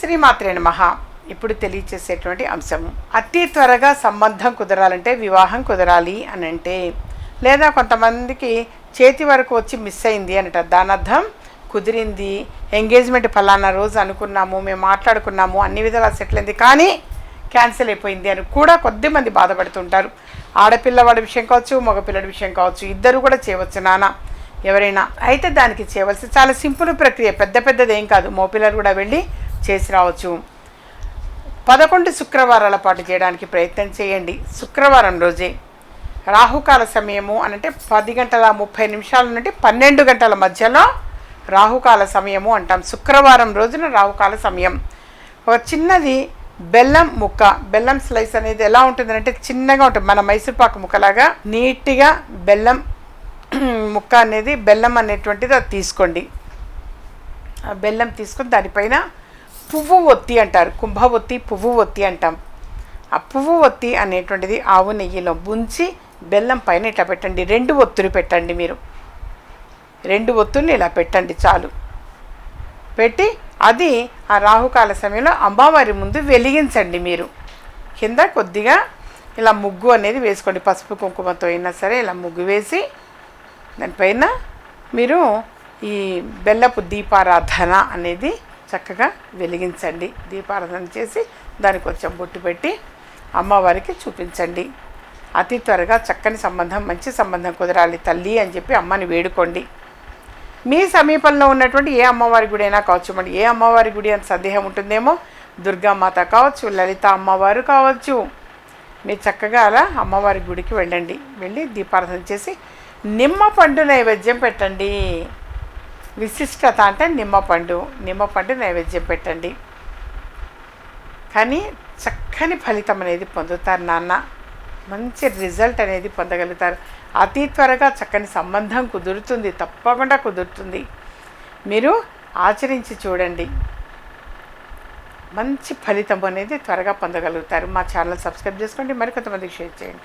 శ్రీమాత్రే నమః. ఇప్పుడు తెలియచేసేటువంటి అంశము అతి త్వరగా సంబంధం కుదరాలంటే వివాహం కుదరాలి అని అంటే లేదా కొంతమందికి చేతి వరకు వచ్చి మిస్ అయింది అనట. దానర్థం కుదిరింది ఎంగేజ్మెంట్ ఫలానా రోజు అనుకున్నాము మేము మాట్లాడుకున్నాము అన్ని విధాలా సెటిల్ అయింది. కానీ క్యాన్సిల్ అయిపోయింది అని కూడా కొద్దిమంది బాధపడుతుంటారు. ఆడపిల్లవాడి విషయం కావచ్చు మగపిల్లడి విషయం కావచ్చు ఇద్దరు కూడా చేయవచ్చు నాన్న ఎవరైనా అయితే దానికి చేయవలసి చాలా సింపుల్ ప్రక్రియ. పెద్ద పెద్దది ఏం కాదు. మోపిల్లలు కూడా వెళ్ళి చేసి రావచ్చు. పదకొండు శుక్రవారాల పాటు చేయడానికి ప్రయత్నం చేయండి. శుక్రవారం రోజే. రాహుకాల సమయము అనంటే పది గంటల ముప్పై నిమిషాల నుండి పన్నెండు గంటల మధ్యలో రాహుకాల సమయము అంటాం. శుక్రవారం రోజున రాహుకాల సమయం. ఒక చిన్నది బెల్లం ముక్క బెల్లం స్లైస్ అనేది ఎలా ఉంటుందంటే చిన్నగా ఉంటుంది. మన మైసూర్పాకు ముక్కలాగా నీట్గా బెల్లం ముక్క అనేది బెల్లం అనేటువంటిది అది తీసుకోండి. ఆ బెల్లం తీసుకొని దానిపైన పువ్వు ఒత్తి అంటారు. కుంభ ఒత్తి పువ్వు ఒత్తి అంటాం. ఆ పువ్వు ఒత్తి అనేటువంటిది ఆవు నెయ్యిలో ముంచి బెల్లం పైన ఇట్లా పెట్టండి. రెండు ఒత్తులు పెట్టండి మీరు. రెండు ఒత్తుల్ని ఇలా పెట్టండి చాలు. పెట్టి అది ఆ రాహుకాల సమయంలో అమ్మవారి ముందు వెలిగించండి మీరు. కింద కొద్దిగా ఇలా ముగ్గు అనేది వేసుకోండి. పసుపు కుంకుమతో అయినా సరే ఇలా ముగ్గు వేసి దానిపైన మీరు ఈ బెల్లపు దీపారాధన అనేది చక్కగా వెలిగించండి. దీపారాధన చేసి దానికి కొంచెం బొట్టు పెట్టి అమ్మవారికి చూపించండి. అతి త్వరగా చక్కని సంబంధం మంచి సంబంధం కుదరాలి తల్లి అని చెప్పి అమ్మని వేడుకోండి. మీ సమీపంలో ఉన్నటువంటి ఏ అమ్మవారి గుడి అయినా కావచ్చు మరి ఏ అమ్మవారి గుడి అని సందేహం ఉంటుందేమో? దుర్గామాత కావచ్చు లలిత అమ్మవారు కావచ్చు. మీరు చక్కగా అలా అమ్మవారి గుడికి వెళ్ళండి. వెళ్ళి దీపారాధన చేసి నిమ్మ పండు నైవేద్యం పెట్టండి. విశిష్టత అంటే నిమ్మపండు నిమ్మపండు నైవేద్యం పెట్టండి. కానీ చక్కని ఫలితం అనేది పొందుతారు నాన్న. మంచి రిజల్ట్ అనేది పొందగలుగుతారు. అతి త్వరగా చక్కని సంబంధం కుదురుతుంది. తప్పకుండా కుదురుతుంది. మీరు ఆచరించి చూడండి. మంచి ఫలితం అనేది త్వరగా పొందగలుగుతారు. మా ఛానల్ సబ్స్క్రైబ్ చేసుకోండి. మరికొంతమందికి షేర్ చేయండి.